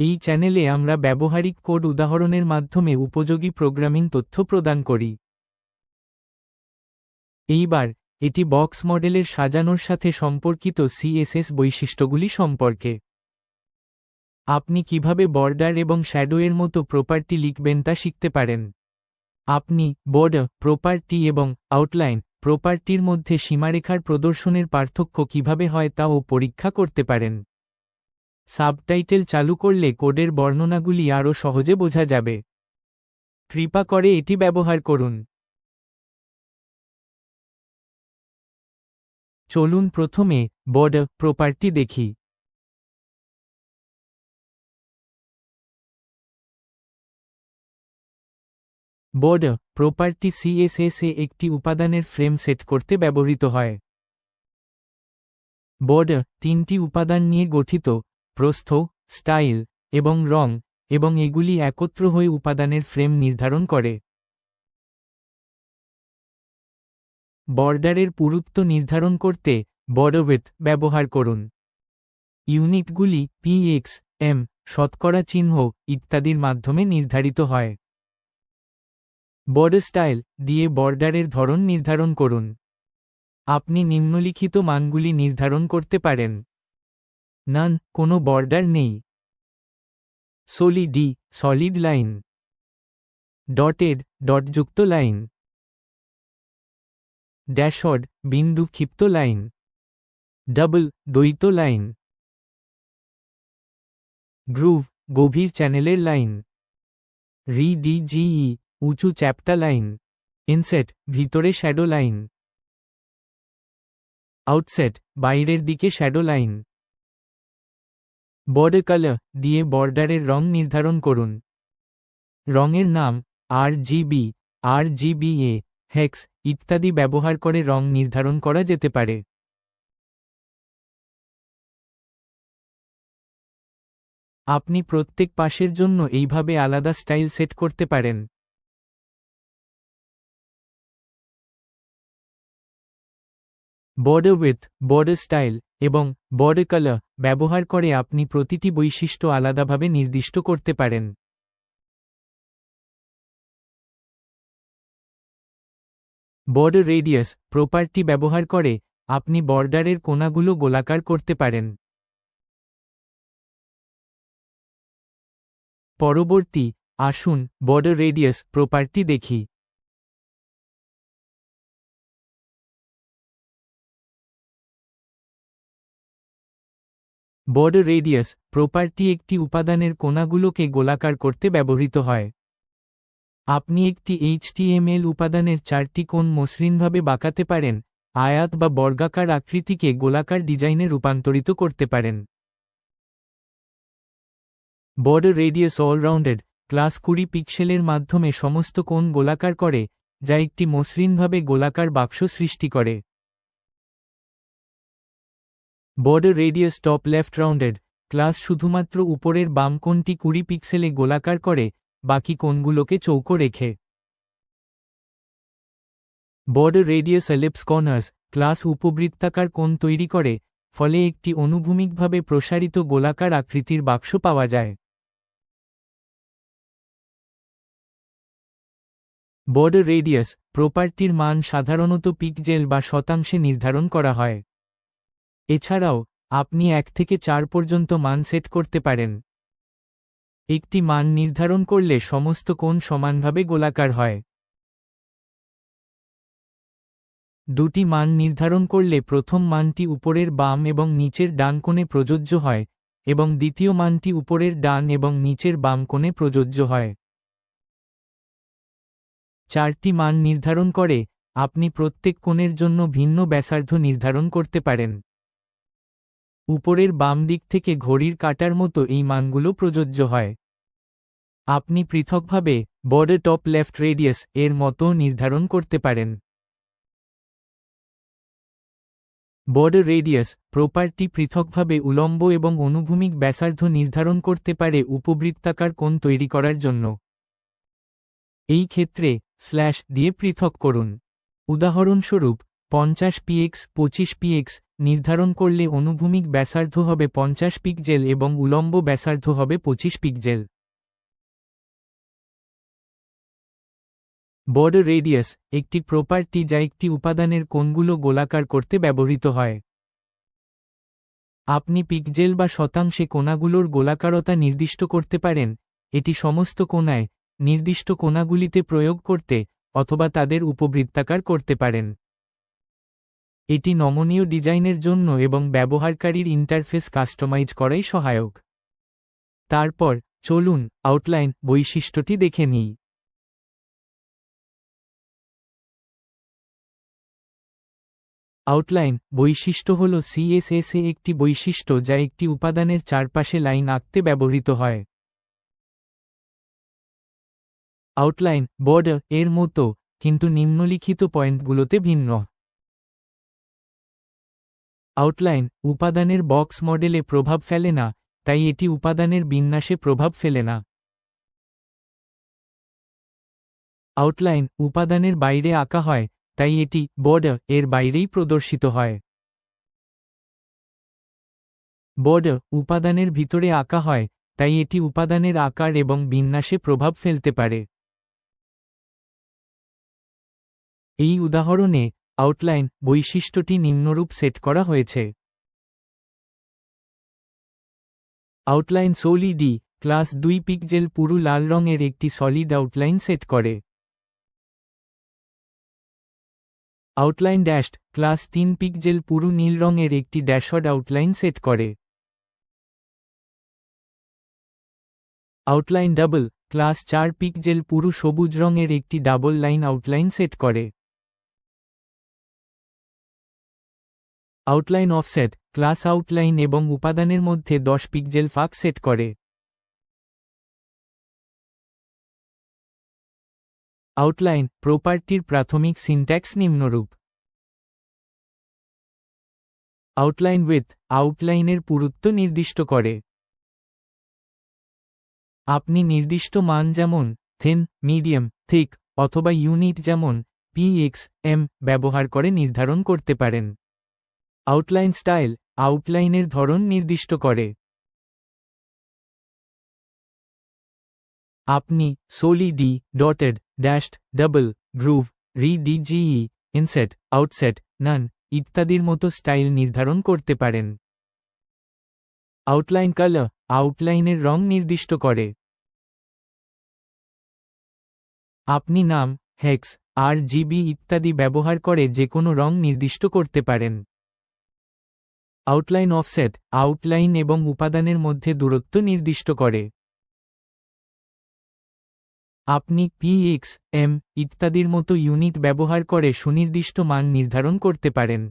এই চ্যানেলে আমরা ব্যবহারিক কোড উদাহরণের মাধ্যমে উপযোগী প্রোগ্রামিং তথ্য প্রদান করি। এইবার, এটি বক্স মডেলের সাজানোর সাথে সম্পর্কিত সিএসএস বৈশিষ্ট্যগুলি সম্পর্কে। আপনি কীভাবে বর্ডার এবং শ্যাডোয়ের মতো প্রপার্টি লিখবেন তা শিখতে পারেন। আপনি বর্ডার প্রপার্টি এবং আউটলাইন, প্রপার্টির মধ্যে সীমারেখার প্রদর্শনের পার্থক্য কীভাবে হয় তাও পরীক্ষা করতে পারেন। সাবটাইটেল চালু করলে কোডের বর্ণনাগুলি আরও সহজে বোঝা যাবে। কৃপা করে এটি ব্যবহার করুন। চলুন প্রথমে বড প্রপার্টি দেখি। বর্ডার প্রপার্টি সিএসএস এ একটি উপাদানের ফ্রেম সেট করতে ব্যবহৃত হয়। বড তিনটি উপাদান নিয়ে গঠিত প্রস্থ, স্টাইল এবং রং এবং এগুলি একত্র হয়ে উপাদানের ফ্রেম নির্ধারণ করে। বর্ডারের পুরুত্ব নির্ধারণ করতে বর্ডারওয়েথ ব্যবহার করুন। ইউনিটগুলি পিএক্স এম শতকরা চিহ্ন ইত্যাদির মাধ্যমে নির্ধারিত হয়। বর্ডার স্টাইল দিয়ে বর্ডারের ধরন নির্ধারণ করুন। আপনি নিম্নলিখিত মানগুলি নির্ধারণ করতে পারেন। নান কোনো বর্ডার নেই। সলিডি সলিড লাইন ডটেড ডটযুক্ত লাইন ড্যাশড বিন্দু ক্ষিপ্ত লাইন ডাবল দ্বৈত লাইন গ্রুভ গভীর চ্যানেলের লাইন রি ডি রিডিজিই উঁচু চ্যাপ্টা লাইন ইনসেট ভিতরে শ্যাডো লাইন আউটসেট বাইরের দিকে শ্যাডো লাইন বর্ডার কালার দিয়ে বর্ডারের রং নির্ধারণ করুন। রঙের নাম আর জিবি আর জিবিএ হেক্স ইত্যাদি ব্যবহার করে রং নির্ধারণ করা যেতে পারে। আপনি প্রত্যেক পাশের জন্য এইভাবে আলাদা স্টাইল সেট করতে পারেন। বর্ডার উইথ বর্ডার স্টাইল এবং বর্ডার কালার ব্যবহার করে আপনি প্রতিটি বৈশিষ্ট্য আলাদাভাবে নির্দিষ্ট করতে পারেন। বর্ডার রেডিয়াস প্রপার্টি ব্যবহার করে আপনি বর্ডারের কোণাগুলো গোলাকার করতে পারেন। পরবর্তী আসুন বর্ডার রেডিয়াস প্রপার্টি দেখি। বর্ডার রেডিয়াস প্রপার্টি একটি উপাদানের কোণাগুলোকে গোলাকার করতে ব্যবহৃত হয়। আপনি একটি এইচটিএমএল উপাদানের চারটি কোণ মসৃণভাবে বাঁকাতে পারেন, আয়াত বা বর্গাকার আকৃতিকে গোলাকার ডিজাইনে রূপান্তরিত করতে পারেন। বর্ডার রেডিয়াস অলরাউন্ডেড ক্লাস কুড়ি পিক্সেলের মাধ্যমে সমস্ত কোণ গোলাকার করে, যা একটি মসৃণভাবে গোলাকার বাক্স সৃষ্টি করে। Border radius top left rounded, class শুধুমাত্র উপরের বাম কোণটি কুড়ি পিক্সেলে গোলাকার করে, বাকি কোণগুলোকে চৌকো রেখে। Border radius ellipse corners, class উপবৃত্তাকার কোণ তৈরি করে, ফলে একটি অনুভূমিকভাবে প্রসারিত গোলাকার আকৃতির বাক্স পাওয়া যায়। বর্ডার রেডিয়াস, প্রপার্টির মান সাধারণত পিকজেল বা শতাংশে নির্ধারণ করা হয়। এছাড়াও, আপনি এক থেকে চার পর্যন্ত মান সেট করতে পারেন। একটি মান নির্ধারণ করলে সমস্ত কোণ সমানভাবে গোলাকার হয়। দুটি মান নির্ধারণ করলে প্রথম মানটি উপরের বাম এবং নিচের ডান কোণে প্রযোজ্য হয়, এবং দ্বিতীয় মানটি উপরের ডান এবং নিচের বাম কোণে প্রযোজ্য হয়। চারটি মান নির্ধারণ করে, আপনি প্রত্যেক কোণের জন্য ভিন্ন ব্যাসার্ধ নির্ধারণ করতে পারেন। উপরের বাম দিক থেকে ঘড়ির কাটার মতো এই মানগুলো প্রযোজ্য হয়। আপনি পৃথকভাবে বর্ডার টপ লেফট রেডিয়াস এর মতো নির্ধারণ করতে পারেন। বর্ডার রেডিয়াস প্রপার্টি পৃথকভাবে উলম্ব এবং অনুভূমিক ব্যাসার্ধ নির্ধারণ করতে পারে উপবৃত্তাকার কোণ তৈরি করার জন্য। এই ক্ষেত্রে স্ল্যাশ দিয়ে পৃথক করুন। উদাহরণস্বরূপ, পঞ্চাশ পিএক্স, পঁচিশ পিএক্স নির্ধারণ করলে অনুভূমিক ব্যাসার্ধ হবে পঞ্চাশ পিকজেল এবং উলম্ব ব্যাসার্ধ হবে পঁচিশ পিকজেল। বর্ডার রেডিয়াস, একটি প্রপার্টি যা একটি উপাদানের কোণগুলো গোলাকার করতে ব্যবহৃত হয়। আপনি পিকজেল বা শতাংশে কোণাগুলোর গোলাকারতা নির্দিষ্ট করতে পারেন, এটি সমস্ত কোণায় নির্দিষ্ট কোণাগুলিতে প্রয়োগ করতে অথবা তাদের উপবৃত্তাকার করতে পারেন। এটি নমনীয় ডিজাইনের জন্য এবং ব্যবহারকারীর ইন্টারফেস কাস্টমাইজ করাই সহায়ক। তারপর, চলুন আউটলাইন বৈশিষ্ট্যটি দেখে নিই। আউটলাইন বৈশিষ্ট্য হল সিএসএসএ একটি বৈশিষ্ট্য যা একটি উপাদানের চারপাশে লাইন আঁকতে ব্যবহৃত হয়। আউটলাইন বর্ডার এর মতো, কিন্তু নিম্নলিখিত পয়েন্টগুলোতে ভিন্ন। আউটলাইন উপাদানের বক্স মডেলে প্রভাব ফেলে না, তাই এটি উপাদানের বিন্যাসে প্রভাব ফেলে না। আউটলাইন উপাদানের বাইরে আঁকা হয়, তাই এটি বর্ডার এর বাইরেই প্রদর্শিত হয়। বর্ডার উপাদানের ভিতরে আঁকা হয়, তাই এটি উপাদানের আকার এবং বিন্যাসে প্রভাব ফেলতে পারে। এই উদাহরণে আউটলাইন বৈশিষ্ট্যটি নিম্নরূপ সেট করা হয়েছে। আউটলাইন সোলি ডি ক্লাস দুই পিকজেল পুরু লাল রঙের একটি সলিড আউটলাইন সেট করে। আউটলাইন ড্যাশড ক্লাস তিন পিকজেল পুরু নীল রঙের একটি ড্যাশড আউটলাইন সেট করে। আউটলাইন ডাবল ক্লাস চার পিকজেল পুরু সবুজ রঙের একটি ডাবল লাইন আউটলাইন সেট করে। আউটলাইন অফসেট ক্লাস আউটলাইন এবং উপাদানের মধ্যে দশ পিকজেল ফাঁক সেট করে। আউটলাইন প্রপার্টির প্রাথমিক সিনট্যাক্স নিম্নরূপ। আউটলাইন উইথ আউটলাইনের পুরুত্ব নির্দিষ্ট করে। আপনি নির্দিষ্ট মান যেমন থিন মিডিয়াম থিক অথবা ইউনিট যেমন পিএক্স এম ব্যবহার করে নির্ধারণ করতে পারেন। আউটলাইন স্টাইল আউটলাইনের ধরন নির্দিষ্ট করে। আপনি solid dotted dashed double groove ridge inset outset none ইত্যাদির মতো স্টাইল নির্ধারণ করতে পারেন। আউটলাইন কালার আউটলাইনের রং নির্দিষ্ট করে। আপনি নাম হেক্স আর জিবি ইত্যাদি ব্যবহার করে যে কোনো রং নির্দিষ্ট করতে পারেন। আউটলাইন অফসেট আউটলাইন এবং উপাদানের মধ্যে দূরত্ব নির্দিষ্ট করে। আপনি পিএক্স এম ইত্যাদির মতো ইউনিট ব্যবহার করে সুনির্দিষ্ট মান নির্ধারণ করতে পারেন।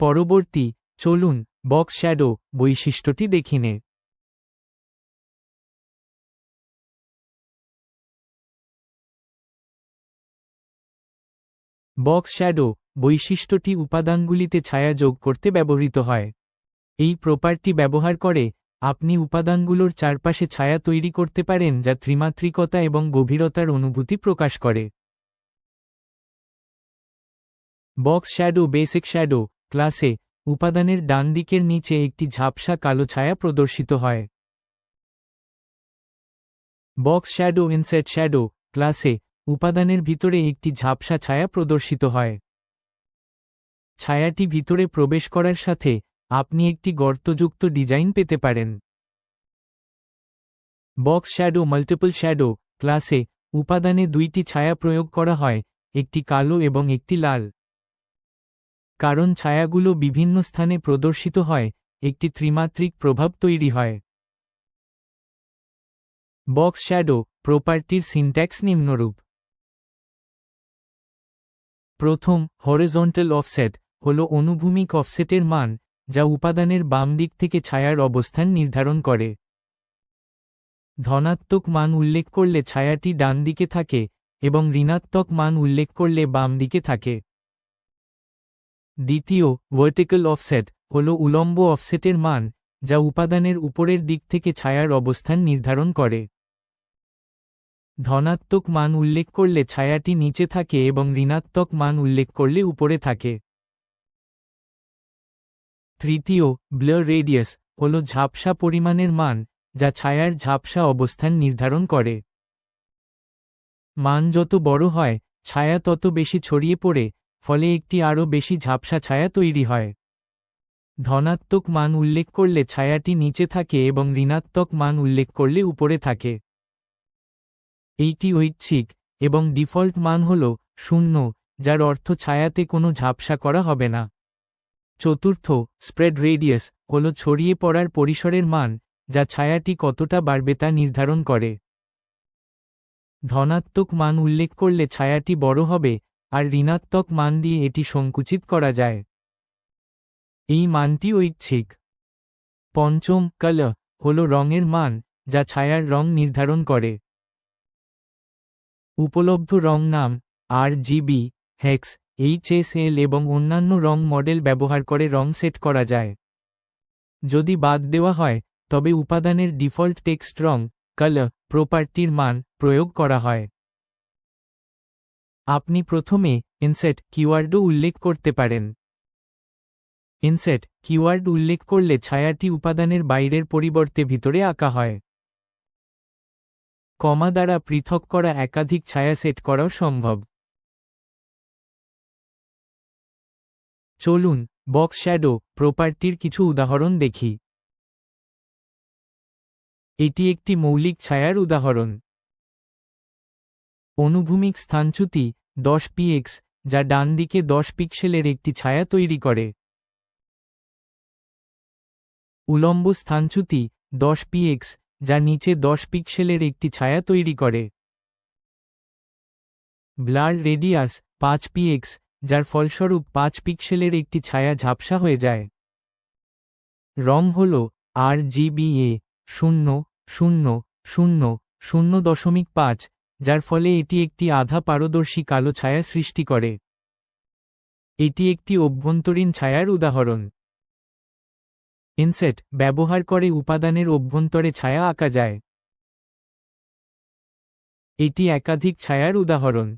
পরবর্তী, চলুন বক্স শ্যাডো বৈশিষ্ট্যটি দেখিনে বক্স শ্যাডো বৈশিষ্ট্যটি উপাদানগুলিতে ছায়া যোগ করতে ব্যবহৃত হয়। এই প্রপার্টি ব্যবহার করে আপনি উপাদানগুলোর চারপাশে ছায়া তৈরি করতে পারেন যা ত্রিমাত্রিকতা এবং গভীরতার অনুভূতি প্রকাশ করে। বক্স শ্যাডো, বেসিক শ্যাডো, ক্লাসে উপাদানের ডান দিকের নিচে একটি ঝাপসা কালো ছায়া প্রদর্শিত হয়। বক্স শ্যাডো ইনসেট শ্যাডো, ক্লাসে উপাদানের ভিতরে একটি ঝাপসা ছায়া প্রদর্শিত হয়। ছায়াটি ভিতরে প্রবেশ করার সাথে আপনি একটি গর্তযুক্ত ডিজাইন পেতে পারেন। বক্স শ্যাডো, মাল্টিপল শ্যাডো, ক্লাসে উপাদানে দুইটি ছায়া প্রয়োগ করা হয়, একটি কালো এবং একটি লাল। কারণ ছায়াগুলো বিভিন্ন স্থানে প্রদর্শিত হয়, একটি ত্রিমাত্রিক প্রভাব তৈরি হয়। বক্স শ্যাডো, প্রপার্টির সিনট্যাক্স নিম্নরূপ। প্রথম, হরেজন্টাল অফসেট হল অনুভূমিক অফসেটের মান, যা উপাদানের বাম দিক থেকে ছায়ার অবস্থান নির্ধারণ করে। ধনাত্মক মান উল্লেখ করলে ছায়াটি ডান দিকে থাকে, এবং ঋণাত্মক মান উল্লেখ করলে বাম দিকে থাকে। দ্বিতীয় ভার্টিক্যাল অফসেট হল উলম্ব অফসেটের মান, যা উপাদানের উপরের দিক থেকে ছায়ার অবস্থান নির্ধারণ করে। ধনাত্মক মান উল্লেখ করলে ছায়াটি নিচে থাকে এবং ঋণাত্মক মান উল্লেখ করলে উপরে থাকে। তৃতীয় ব্লার রেডিয়াস হল ঝাপসা পরিমাণের মান, যা ছায়ার ঝাপসা অবস্থান নির্ধারণ করে। মান যত বড় হয়, ছায়া তত বেশি ছড়িয়ে পড়ে, ফলে একটি আরও বেশি ঝাপসা ছায়া তৈরি হয়। ধনাত্মক মান উল্লেখ করলে ছায়াটি নিচে থাকে এবং ঋণাত্মক মান উল্লেখ করলে উপরে থাকে। এইটি ঐচ্ছিক, এবং ডিফল্ট মান হল শূন্য, যার অর্থ ছায়াতে কোনো ঝাপসা করা হবে না। চতুর্থ স্প্রেড রেডিয়াস হল ছড়িয়ে পড়ার পরিসরের মান, যা ছায়াটি কতটা বাড়বে তা নির্ধারণ করে। ধনাত্মক মান উল্লেখ করলে ছায়াটি বড় হবে, আর ঋণাত্মক মান দিয়ে এটি সংকুচিত করা যায়। এই মানটি ঐচ্ছিক। পঞ্চম, কাল, হল রঙের মান, যা ছায়ার রং নির্ধারণ করে। উপলব্ধ রং নাম আর জিবি হেক্স এইচএসএল এবং অন্যান্য রং মডেল ব্যবহার করে রং সেট করা যায়। যদি বাদ দেওয়া হয়, তবে উপাদানের ডিফল্ট টেক্সট রং কালার প্রপার্টির মান প্রয়োগ করা হয়। আপনি প্রথমে ইনসেট কিওয়ার্ডও উল্লেখ করতে পারেন। ইনসেট কিওয়ার্ড উল্লেখ করলে ছায়াটি উপাদানের বাইরের পরিবর্তে ভিতরে আঁকা হয়। কমা দ্বারা পৃথক করা একাধিক ছায়া সেট করাও সম্ভব। চলুন, বক্স শ্যাডো প্রপার্টির কিছু উদাহরণ দেখি। এটি একটি মৌলিক ছায়ার উদাহরণ। অনুভূমিক স্থানচ্যুতি দশ পিএক্স, যা ডান দিকে দশ পিক্সেলের একটি ছায়া তৈরি করে। উলম্ব স্থানচ্যুতি দশ পিএক্স, যা নিচে দশ পিক্সেলের একটি ছায়া তৈরি করে। ব্লার রেডিয়াস পাঁচ পিএক্স যার ফলস্বরূপ পাঁচ পিক্সেলের একটি ছায়া ঝাপসা হয়ে যায়। রং হল আর জিবিএ শূন্য শূন্য শূন্য শূন্য দশমিক পাঁচ, যার ফলে এটি একটি আধা পারদর্শী কালো ছায়া সৃষ্টি করে। এটি একটি অভ্যন্তরীণ ছায়ার উদাহরণ। ইনসেট ব্যবহার করে উপাদানের অভ্যন্তরে ছায়া আঁকা যায়। এটি একাধিক ছায়ার উদাহরণ।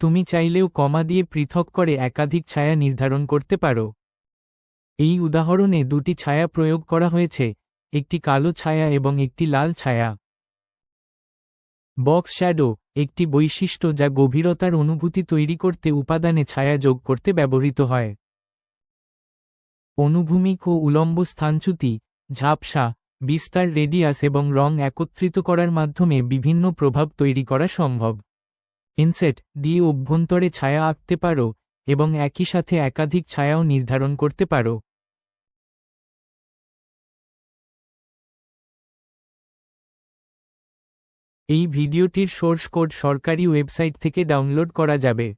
তুমি চাইলেও কমা দিয়ে পৃথক করে একাধিক ছায়া নির্ধারণ করতে পারো। এই উদাহরণে দুটি ছায়া প্রয়োগ করা হয়েছে, একটি কালো ছায়া এবং একটি লাল ছায়া। বক্স শ্যাডো, একটি বৈশিষ্ট্য যা গভীরতার অনুভূতি তৈরি করতে উপাদানে ছায়া যোগ করতে ব্যবহৃত হয়। অনুভূমিক ও উলম্ব স্থানচ্যুতি, ঝাপসা, বিস্তার রেডিয়াস এবং রং একত্রিত করার মাধ্যমে বিভিন্ন প্রভাব তৈরি করা সম্ভব। ইনসেট দিয়ে অভ্যন্তরে ছায়া আঁকতে পারো এবং একই সাথে একাধিক ছায়াও নির্ধারণ করতে পারো। এই ভিডিওটির সোর্স কোড সরকারি ওয়েবসাইট থেকে ডাউনলোড করা যাবে।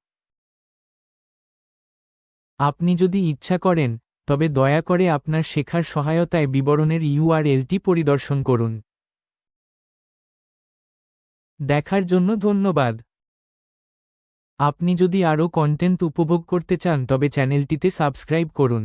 আপনি যদি ইচ্ছা করেন, তবে দয়া করে আপনার শেখার সহায়তায় বিবরণের ইউআরএলটি পরিদর্শন করুন। দেখার জন্য ধন্যবাদ। আপনি যদি আরও কন্টেন্ট উপভোগ করতে চান তবে চ্যানেলটিতে সাবস্ক্রাইব করুন।